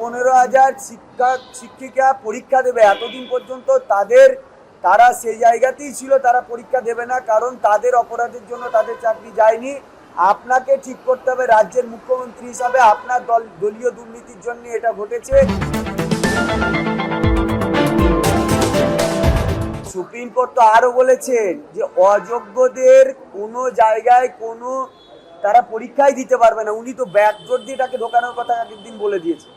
পনেরো হাজার শিক্ষা শিক্ষিকা পরীক্ষা দেবে। এতদিন পর্যন্ত তাদের, তারা সেই জায়গাতেই ছিল, তারা পরীক্ষা দেবে না, কারণ তাদের অপরাধের জন্য তাদের চাকরি যায়নি। আপনাকে ঠিক করতে হবে, রাজ্যের মুখ্যমন্ত্রী হিসাবে আপনার দল, দলীয় দুর্নীতির জন্য এটা ঘটেছে। সুপ্রিম কোর্ট তো আরও বলেছেন যে অযোগ্যদের কোনো জায়গায় কোনো, তারা পরীক্ষাই দিতে পারবে না। উনি তো ব্যাকডোর দিয়ে তাকে ঢোকানোর কথা আগের দিন বলে দিয়েছে।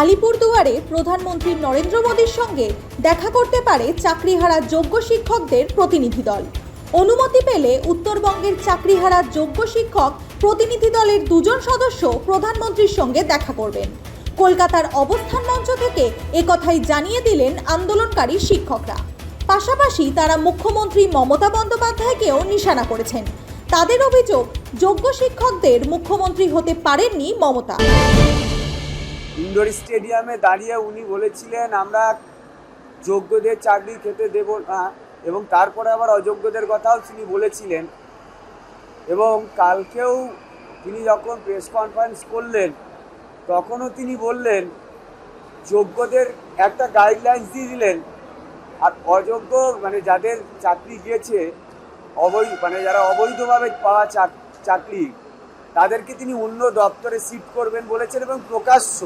আলিপুরদুয়ারে প্রধানমন্ত্রী নরেন্দ্র মোদীর সঙ্গে দেখা করতে পারে চাকরিহারা যোগ্য শিক্ষকদের প্রতিনিধি দল। অনুমতি পেলে উত্তরবঙ্গের চাকরিহারা যোগ্য শিক্ষক প্রতিনিধি দলের দুজন সদস্য প্রধানমন্ত্রীর সঙ্গে দেখা করবেন। কলকাতার অবস্থান মঞ্চ থেকে একথাই জানিয়ে দিলেন আন্দোলনকারী শিক্ষকরা। পাশাপাশি তারা মুখ্যমন্ত্রী মমতা বন্দ্যোপাধ্যায়কেও নিশানা করেছেন। তাদের অভিযোগ, যোগ্য শিক্ষকদের মুখ্যমন্ত্রী হতে পারেননি মমতা। ইন্ডোর স্টেডিয়ামে দাঁড়িয়ে উনি বলেছিলেন, আমরা যোগ্যদের চাকরি খেতে দেব না। এবং তারপরে আবার অযোগ্যদের কথাও তিনি বলেছিলেন। এবং কালকেও তিনি যখন প্রেস কনফারেন্স করলেন, তখনও তিনি বললেন, যোগ্যদের একটা গাইডলাইন্স দিয়ে দিলেন। আর অযোগ্য মানে যাদের চাকরি গিয়েছে অবৈধ মানে যারা অবৈধভাবে পাওয়া চাকরি তাদেরকে তিনি অন্য দপ্তরে শিফট করবেন বলেছেন এবং প্রকাশ্য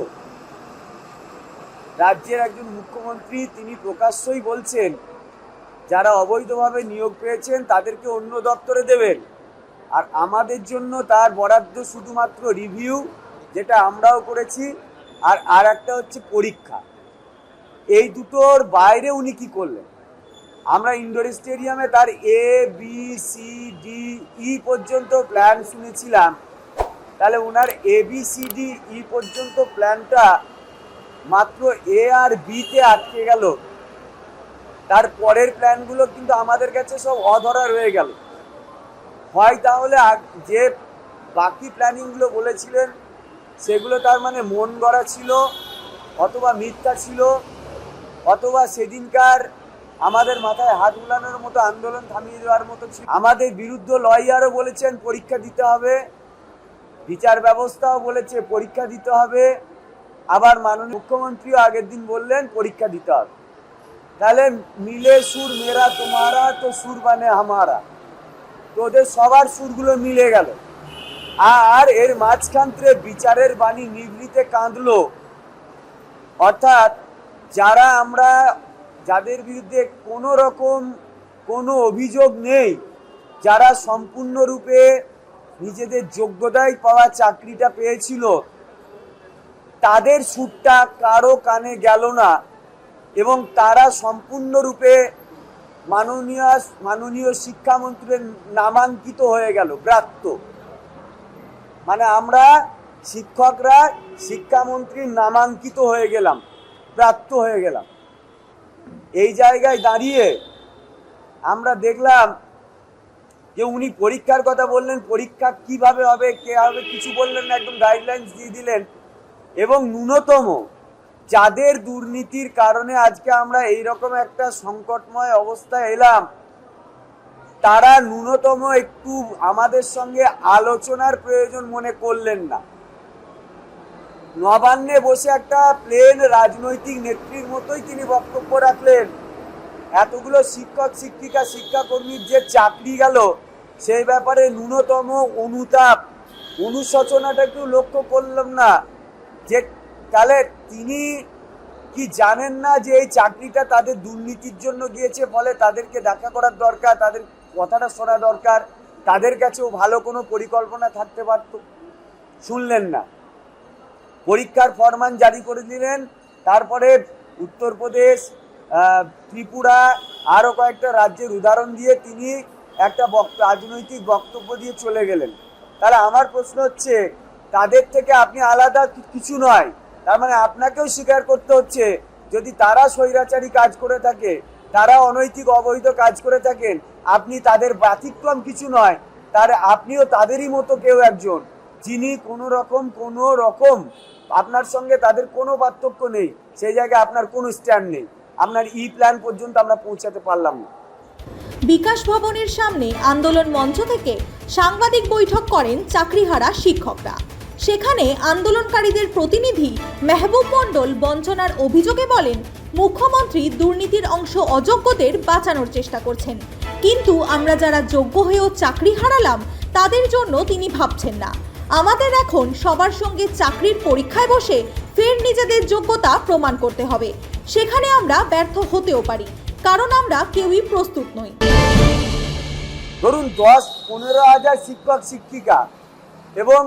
রাজ্যের একজন মুখ্যমন্ত্রী তিনি প্রকাশ্যই বলছেন, যারা অবৈধভাবে নিয়োগ পেয়েছেন তাদেরকে অন্য দপ্তরে দেবেন। আর আমাদের জন্য তার বরাদ্দ শুধুমাত্র রিভিউ, যেটা আমরাও করেছি, আর আর একটা হচ্ছে পরীক্ষা। এই দুটোর বাইরে উনি কি করলেন? আমরা ইনডোর স্টেডিয়ামে তার A B C D E পর্যন্ত প্ল্যান শুনেছিলাম। তাহলে ওনার A B C D E পর্যন্ত প্ল্যানটা মাত্র এ আর বিতে আটকে গেল। তার পরের প্ল্যানগুলো কিন্তু আমাদের কাছে সব অধরা রয়ে গেল। হয় তাহলে যে বাকি প্ল্যানিংগুলো বলেছিলেন, সেগুলো তার মানে মন গড়া ছিল, অথবা মিথ্যা ছিল, অথবা সেদিনকার আমাদের মাথায় হাত বুলানোর মতো আন্দোলন থামিয়ে দেওয়ার মতো ছিল। আমাদের বিরুদ্ধ লয়ারও বলেছেন, পরীক্ষা দিতে হবে। বিচার ব্যবস্থাও বলেছে, পরীক্ষা দিতে হবে। আবার মাননীয় মুখ্যমন্ত্রীও আগের দিন বললেন, পরীক্ষা দিতে হবে। তাহলে মিলে সুর মেরা তোমারা, তো সুর মানে হামারা তো ওদের সবার সুরগুলো মিলে গেল। আর এর মাঝখান থেকে বিচারের বাণী নিভৃতে কাঁদলো। অর্থাৎ যারা আমরা, যাদের বিরুদ্ধে কোনো রকম কোনো অভিযোগ নেই, যারা সম্পূর্ণরূপে নিজেদের যোগ্যতায় পাওয়া চাকরিটা পেয়েছিল। তাদের সুরটা কারও কানে গেল না এবং তারা সম্পূর্ণরূপে মাননীয় মাননীয় শিক্ষামন্ত্রীর নামাঙ্কিত হয়ে গেল ব্রাত্য মানে আমরা শিক্ষকরা, শিক্ষামন্ত্রীর নামাঙ্কিত হয়ে গেলাম প্রাপ্ত হয়ে গেলাম। এই জায়গায় দাঁড়িয়ে আমরা দেখলাম যে উনি পরীক্ষার কথা বললেন, পরীক্ষা কীভাবে হবে, কে হবে, কিছু বললেন না, একদম গাইডলাইন্স দিয়ে দিলেন। এবং ন্যূনতম, যাদের দুর্নীতির কারণে আজকে আমরা এই রকম একটা সংকটময় অবস্থায় এলাম, তারা ন্যূনতম একটু আমাদের সঙ্গে আলোচনার প্রয়োজন মনে করলেন না। নবান্নে বসে একটা প্লেন রাজনৈতিক নেত্রীর মতোই তিনি বক্তব্য রাখলেন। এতগুলো শিক্ষক, শিক্ষিকা, শিক্ষাকর্মীর যে চাকরি গেল, সেই ব্যাপারে ন্যূনতম অনুতাপ। অনুশোচনাটা একটু লক্ষ্য করলাম না। যে তাহলে তিনি কি জানেন না যে এই চাকরিটা তাদের দুর্নীতির জন্য গিয়েছে? ফলে তাদেরকে দেখা করার দরকার, তাদের কথাটা শোনা দরকার, তাদের কাছেও ভালো কোনো পরিকল্পনা থাকতে পারত। শুনলেন না। পরীক্ষার ফরমান জারি করে দিলেন, তারপরে উত্তরপ্রদেশ ত্রিপুরা আরও কয়েকটা রাজ্যের উদাহরণ দিয়ে তিনি একটা বক্ত, রাজনৈতিক বক্তব্য দিয়ে চলে গেলেন। তাহলে আমার প্রশ্ন হচ্ছে, তাদের থেকে আপনি আলাদা কিছু নয়। তার মানে আপনাকেও স্বীকার করতে হচ্ছে, যদি তারা স্বৈরাচারী কাজ করে থাকে, তারা অনৈতিক, অবৈধ কাজ করে থাকেন, আপনি তাদের ব্যতিক্রম কিছু নয়। তার, আপনিও তাদেরই মতো কেউ একজন, যিনি কোনো রকম কোনো রকম আপনার সঙ্গে তাদের কোনো পার্থক্য নেই, সেই জায়গায় আপনার কোনো স্ট্যান্ড নেই। আপনার ই প্ল্যান পর্যন্ত আমরা পৌঁছাতে পারলাম না। বিকাশ ভবনের সামনে আন্দোলন মঞ্চ থেকে সাংবাদিক বৈঠক করেন চাকরিহারা শিক্ষকরা। সেখানে আন্দোলনকারীদের প্রতিনিধি মেহবুব মণ্ডল বঞ্চনার অভিযোগে বলেন, মুখ্যমন্ত্রী দুর্নীতির অংশ অযোগ্যদের বাঁচানোর চেষ্টা করছেন। কিন্তু আমরা যারা যোগ্য হয়েও চাকরি হারালাম, তাদের জন্য তিনি ভাবছেন না। আমাদের এখন সবার সঙ্গে চাকরির পরীক্ষায় বসে ফের নিজেদের যোগ্যতা প্রমাণ করতে হবে। সেখানে আমরা ব্যর্থ হতেও পারি, কারণ আমরা কেউই প্রস্তুত নই। ধরুন, দশ পনেরো হাজার শিক্ষক, শিক্ষিকা এবং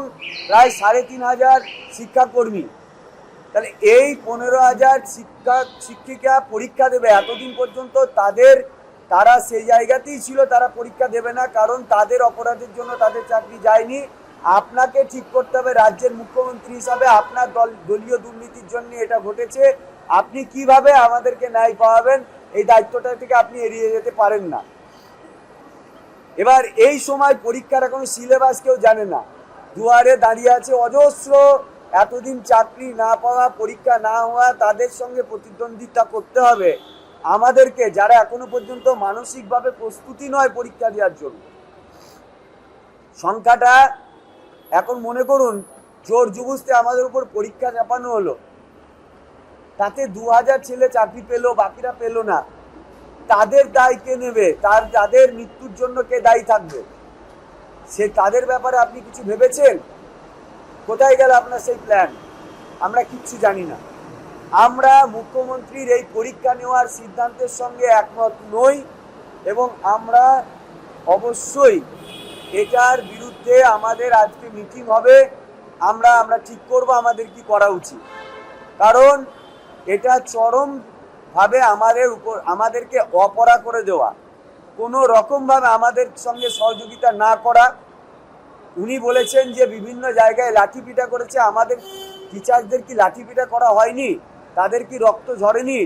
প্রায় সাড়ে তিন হাজার শিক্ষাকর্মী। তাহলে এই পনেরো হাজার শিক্ষক, শিক্ষিকা পরীক্ষা দেবে এতদিন পর্যন্ত, তাদের, তারা সেই জায়গাতেই ছিল, তারা পরীক্ষা দেবে না, কারণ তাদের অপরাধের জন্য তাদের চাকরি যায়নি। আপনাকে ঠিক করতে হবে, রাজ্যের মুখ্যমন্ত্রী হিসাবে আপনার দল, দলীয় দুর্নীতির জন্য এটা ঘটেছে। আপনি কীভাবে আমাদেরকে ন্যায় পাওয়াবেন, এই দায়িত্বটা থেকে আপনি এড়িয়ে যেতে পারেন না। এবার এই সময় পরীক্ষার কোনো সিলেবাস কেউ জানে না। দুয়ারে দাঁড়িয়ে আছে অজস্র, এতদিন চাকরি না পাওয়া, পরীক্ষা না হওয়া, তাদের সঙ্গে প্রতিদ্বন্দ্বিতা করতে হবে। আমাদেরকে, যারা এখনও পর্যন্ত মানসিকভাবে প্রস্তুতি নয় পরীক্ষা দেওয়ার জন্য। সংখ্যাটা এখন মনে করুন, জোর জুবুস্তে আমাদের উপর পরীক্ষা চাপানো হলো। তাতে দু হাজার ছেলে চাকরি পেল, বাকিরা পেল না। তাদের দায় কে নেবে? তার, যাদের মৃত্যুর জন্য কে দায়ী থাকবে? সে তাদের ব্যাপারে আপনি কিছু ভেবেছেন? কোথায় গেল আপনার সেই প্ল্যান আমরা কিচ্ছু জানি না। আমরা মুখ্যমন্ত্রীর এই পরীক্ষা নেওয়ার সিদ্ধান্তের সঙ্গে একমত নই এবং আমরা অবশ্যই এটার বিরুদ্ধে আমাদের আজকে মিটিং হবে। আমরা আমরা ঠিক করব আমাদের কি করা উচিত। কারণ এটা চরম ভাবে আমাদের উপর, আমাদেরকে অপরা করে দেওয়া। কোনো রকমভাবে আমাদের সঙ্গে সহযোগিতা না করা। উনি বলেছেন যে বিভিন্ন জায়গায় লাঠিপিটা করেছে। আমাদের টিচারদের কি লাঠিপিটা করা হয়নি? তাদের কি রক্ত ঝরেনি?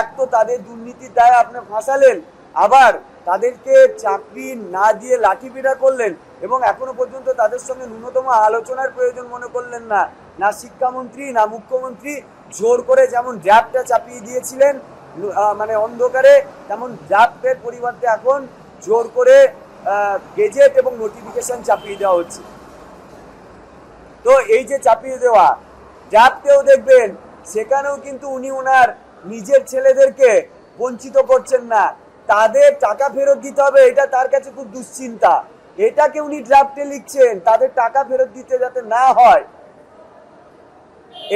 এক তো তাদের দুর্নীতির দায়ে আপনি ফাঁসালেন, আবার তাদেরকে চাকরি না দিয়ে লাঠিপিটা করলেন এবং এখনও পর্যন্ত তাদের সঙ্গে ন্যূনতম আলোচনার প্রয়োজন মনে করলেন না। না শিক্ষামন্ত্রী, না মুখ্যমন্ত্রী জোর করে যেমন ড্রাফটটা চাপিয়ে দিয়েছিলেন মানে অন্ধকারে, তেমন ড্রাফটের পরিবর্তে এখন জোর করে গেজেট এবং নোটিফিকেশন চাপিয়ে দেওয়া হচ্ছে। তো এই যে চাপিয়ে দেওয়া ড্রাফটেও দেখবেন, সেখানেও কিন্তু উনি ওনার নিজের ছেলেদেরকে বঞ্চিত করছেন না। তাদের টাকা ফেরত দিতে হবে, এটা তার কাছে খুব দুশ্চিন্তা। এটাকে উনি ড্রাফটে লিখছেন, তাদের টাকা ফেরত দিতে যাতে না হয়,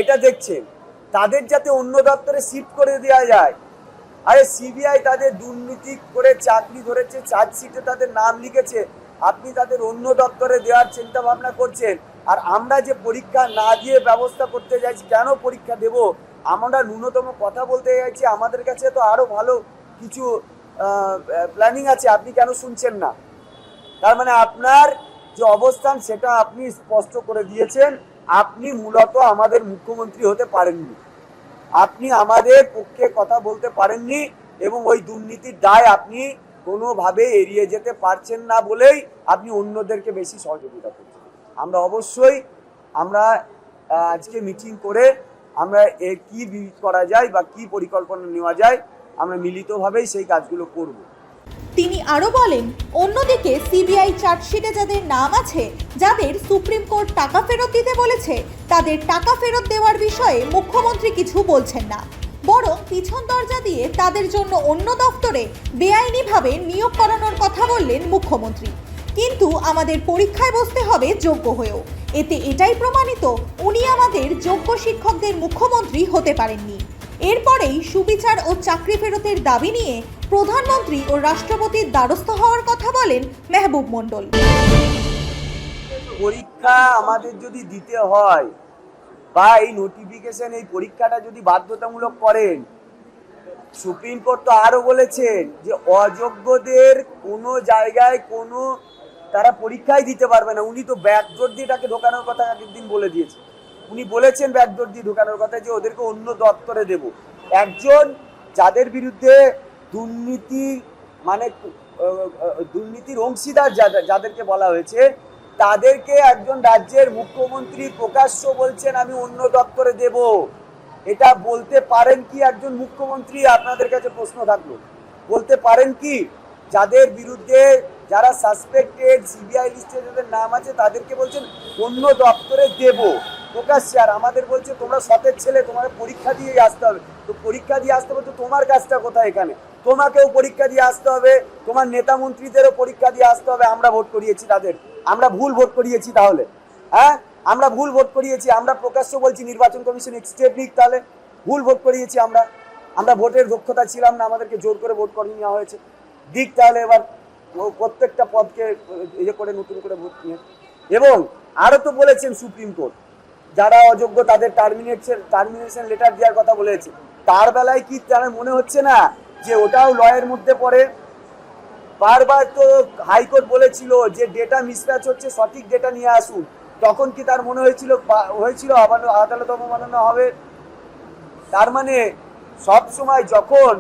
এটা দেখছেন। তাদের যাতে অন্য দপ্তরে শিফট করে দেওয়া যায়। আরে সিবিআই তাদের দুর্নীতি করে চাকরি ধরেছে, চার্জশিটে তাদের নাম লিখেছে, আপনি তাদের অন্য দপ্তরে দেওয়ার চিন্তা ভাবনা করছেন। আর আমরা যে পরীক্ষা না দিয়ে ব্যবস্থা করতে চাইছি কেন পরীক্ষা দেব? আমরা ন্যূনতম কথা বলতে চাইছি আমাদের কাছে তো আরও ভালো কিছু প্ল্যানিং আছে, আপনি কেন শুনছেন না? তার মানে আপনার যে অবস্থান, সেটা আপনি স্পষ্ট করে দিয়েছেন। আপনি মূলত আমাদের মুখ্যমন্ত্রী হতে পারেননি। আপনি আমাদের পক্ষে কথা বলতে পারেননি এবং ওই দুর্নীতির দায় আপনি কোনোভাবে এড়িয়ে যেতে পারছেন না বলেই আপনি অন্যদেরকে বেশি সহযোগিতা করছেন। আমরা অবশ্যই আমরা আজকে মিটিং করে আমরা এর কী করা যায় বা কি পরিকল্পনা নেওয়া যায় আমরা মিলিতভাবেই সেই কাজগুলো করব। তিনি আরও বলেন, অন্যদিকে সিবিআই চার্জশিটে যাদের নাম আছে, যাদের সুপ্রিম কোর্ট টাকা ফেরত দিতে বলেছে, তাদের টাকা ফেরত দেওয়ার বিষয়ে মুখ্যমন্ত্রী কিছু বলছেন না। বরং পিছন দরজা দিয়ে তাদের জন্য অন্য দফতরে বেআইনিভাবে নিয়োগ করানোর কথা বললেন মুখ্যমন্ত্রী। কিন্তু আমাদের পরীক্ষায় বসতে হবে যোগ্য হয়েও। এতে এটাই প্রমাণিত, উনি আমাদের যোগ্য শিক্ষকদের মুখ্যমন্ত্রী হতে পারেননি। এরপরেই সুবিচার ও চাকরি ফেরতের দাবি নিয়ে প্রধানমন্ত্রী ও রাষ্ট্রপতির দ্বারস্থ হওয়ার কথা বলেন মেহবুব মণ্ডল। পরীক্ষা আমাদের যদি দিতে হয় বা এই নোটিফিকেশন এই পরীক্ষাটা যদি বাধ্যতামূলক করেন, সুপ্রিম কোর্ট তো আরও বলেছেন যে অযোগ্যদের কোনো জায়গায় কোনো তারা পরীক্ষাই দিতে পারবে না। উনি তো ব্যাকডোর দিয়ে তাকে ঢোকানোর কথা একদিন বলে দিয়েছে উনি বলেছেন ব্যাকডোর দিয়ে ঢোকানোর কথা যে ওদেরকে অন্য দপ্তরে দেব। একজন যাদের বিরুদ্ধে দুর্নীতি মানে দুর্নীতির অংশীদার যাদের- যাদেরকে বলা হয়েছে, তাদেরকে একজন রাজ্যের মুখ্যমন্ত্রী প্রকাশ্য বলছেন, আমি অন্য দপ্তরে দেব। এটা বলতে পারেন কি একজন মুখ্যমন্ত্রী? আপনাদের কাছে প্রশ্ন থাকল। বলতে পারেন কি? যাদের বিরুদ্ধে যারা সাসপেক্টেড সিবিআই লিস্টে যাদের নাম আছে, তাদেরকে বলছেন, অন্য দপ্তরে দেব। প্রকাশ্যে আর আমাদের বলছে তোমরা সতের ছেলে তোমার পরীক্ষা দিয়ে আসতে হবে। তো পরীক্ষা দিয়ে আসতে হবে তো তোমার কাজটা কোথায় এখানে? তোমাকেও পরীক্ষা দিয়ে আসতে হবে, তোমার নেতা মন্ত্রীদেরও পরীক্ষা দিয়ে আসতে হবে, আমরা ভোট করিয়েছি তাদের। আমরা ভুল ভোট করিয়েছি তাহলে। হ্যাঁ? আমরা ভুল ভোট করিয়েছি, আমরা প্রকাশ্য বলছি নির্বাচন কমিশন স্টেপ নিক তাহলে। ভুল ভোট করিয়েছি আমরা। আমরা ভোটের দক্ষতা ছিলাম না, আমাদেরকে জোর করে ভোট করিয়ে নেওয়া হয়েছে। দিক তাহলে এবার প্রত্যেকটা পদকে ইয়ে করে, নতুন করে ভোট নিয়ে। এবং আরও তো বলেছেন সুপ্রিম কোর্ট যারা অযোগ্য তাদের টার্মিনেশন টার্মিনেশন লেটার দেওয়ার কথা বলেছে। তার বেলায় কি তার মনে হচ্ছে না যে ওটাও লয়ের মধ্যে পড়ে? বারবার তো হাইকোর্ট বলেছিল যে ডেটা মিসম্যাচ হচ্ছে, সঠিক ডেটা নিয়ে আসুন। তখন কি তার মনে হয়েছিল হয়েছিল আবার আদালত অবমাননা হবে? তার মানে সব সময় যখন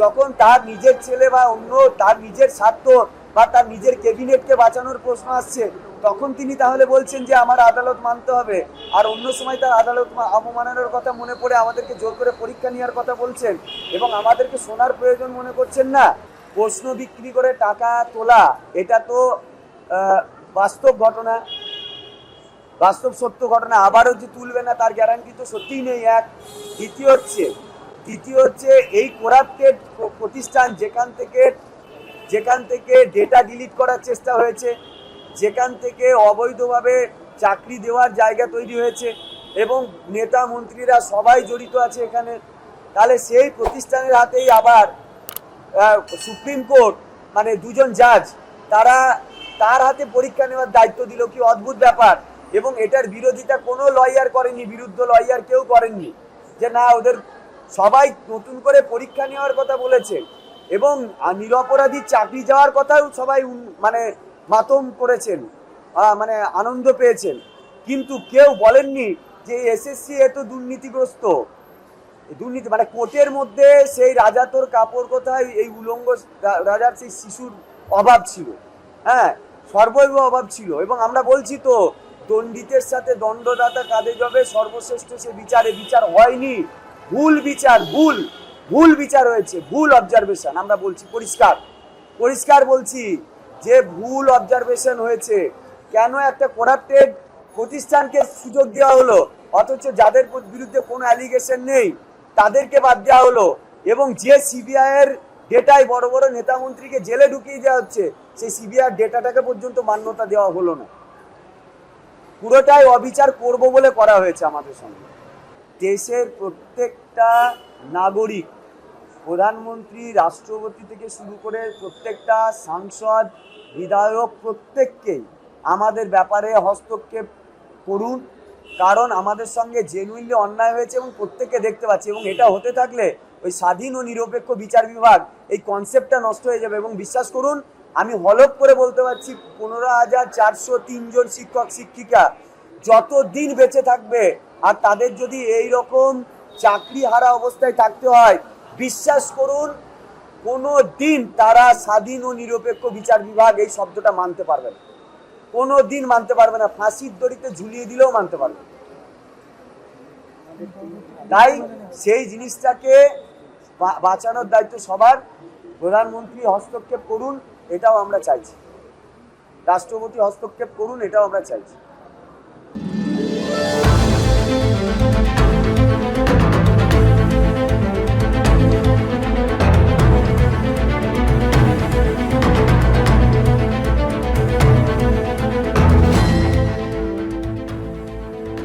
যখন তার নিজের ছেলে বা অন্য তার নিজের স্বার্থ বা তার নিজের ক্যাবিনেটকে বাঁচানোর প্রশ্ন আসছে, তখন তিনি তাহলে বলছেন যে আমার আদালত মানতে হবে। আর অন্য সময় তার আদালত অবমাননার কথা মনে পড়ে আমাদেরকে জোর করে পরীক্ষা নেওয়ার কথা বলছেন এবং আমাদেরকে শোনার প্রয়োজন মনে করছেন না। প্রশ্ন বিক্রি করে টাকা তোলা, এটা তো বাস্তব ঘটনা। বাস্তব সত্য ঘটনা। আবারও যে তুলবে না, তার গ্যারান্টি তো সত্যিই নেই এক। দ্বিতীয় হচ্ছে দ্বিতীয় হচ্ছে এই করাপ্টেড প্রতিষ্ঠান যেখান থেকে যেখান থেকে ডেটা ডিলিট করার চেষ্টা হয়েছে, যেখান থেকে অবৈধভাবে চাকরি দেওয়ার জায়গা তৈরি হয়েছে এবং নেতা মন্ত্রীরা সবাই জড়িত আছে এখানে, তাহলে সেই প্রতিষ্ঠানের হাতেই আবার সুপ্রিম কোর্ট মানে দুজন জাজ তারা তার হাতে পরীক্ষা নেওয়ার দায়িত্ব দিল। কি অদ্ভুত ব্যাপার। এবং এটার বিরোধিতা কোনো লয়ার করেনি, বিরুদ্ধ লয়ার কেউ করেননি। যে না, ওদের সবাই নতুন করে পরীক্ষা নেওয়ার কথা বলেছে। এবং আহ, নিরপরাধীর চাকরি যাওয়ার কথাও সবাই মানে মাতম করেছেন মানে আনন্দ পেয়েছেন। কিন্তু কেউ বলেননি যে এসএসসি এত দুর্নীতিগ্রস্ত। দুর্নীতি মানে কোর্টের মধ্যে সেই রাজা তোর কাপড় কোথায় এই উলঙ্গ রাজার সেই শিশুর অভাব ছিল। হ্যাঁ সর্বৈব অভাব ছিল। এবং আমরা বলছি তো দণ্ডিতের সাথে দণ্ডদাতা কাঁধে যাবে সর্বশ্রেষ্ঠ সে বিচারে। বিচার হয়নি। ভুল বিচার ভুল। ভুল বিচার হয়েছে, ভুল অবজারভেশন আমরা বলছি পরিষ্কার। পরিষ্কার বলছি যে ভুল অবজারভেশন হয়েছে, কেন একটা করাপ্টেড প্রতিষ্ঠানকে সুযোগ দেওয়া হলো? অথচ যাদের বিরুদ্ধে কোনো অ্যালিগেশন নেই, তাদেরকে বাদ দেওয়া হলো। এবং যে সিবিআই এর ডেটায় বড় বড় নেতা মন্ত্রীকে জেলে ঢুকিয়ে দেওয়া হচ্ছে, সেই সিবিআই ডেটাটাকে পর্যন্ত মান্যতা দেওয়া হলো না। পুরোটাই অবিচার করব বলে করা হয়েছে আমাদের সঙ্গে। দেশের প্রত্যেকটা নাগরিক প্রধানমন্ত্রী, রাষ্ট্রপতি থেকে শুরু করে প্রত্যেকটা সাংসদ, বিধায়ক, প্রত্যেককেই আমাদের ব্যাপারে হস্তক্ষেপ করুন। কারণ আমাদের সঙ্গে জেনুইনলি অন্যায় হয়েছে এবং প্রত্যেককে দেখতে পাচ্ছি এবং এটা হতে থাকলে ওই স্বাধীন ও নিরপেক্ষ বিচার বিভাগ এই কনসেপ্টটা নষ্ট হয়ে যাবে এবং বিশ্বাস করুন, আমি হলপ করে বলতে পারছি পনেরো হাজার চারশো তিনজন শিক্ষক, শিক্ষিকা যত দিন বেঁচে থাকবে আর তাদের যদি এই রকম চাকরি হারা অবস্থায় থাকতে হয় বিশ্বাস করুন, কোনো দিন তারা স্বাধীন ও নিরপেক্ষ বিচার বিভাগ এই শব্দটা মানতে পারবে না। কোনো দিন মানতে পারবে না। ফাঁসির দড়িতে ঝুলিয়ে দিলেও মানতে পারবে। তাই সেই জিনিসটাকে বাঁচানোর দায়িত্ব সবার। প্রধানমন্ত্রী হস্তক্ষেপ করুন, এটাও আমরা চাইছি। রাষ্ট্রপতি হস্তক্ষেপ করুন, এটাও আমরা চাইছি।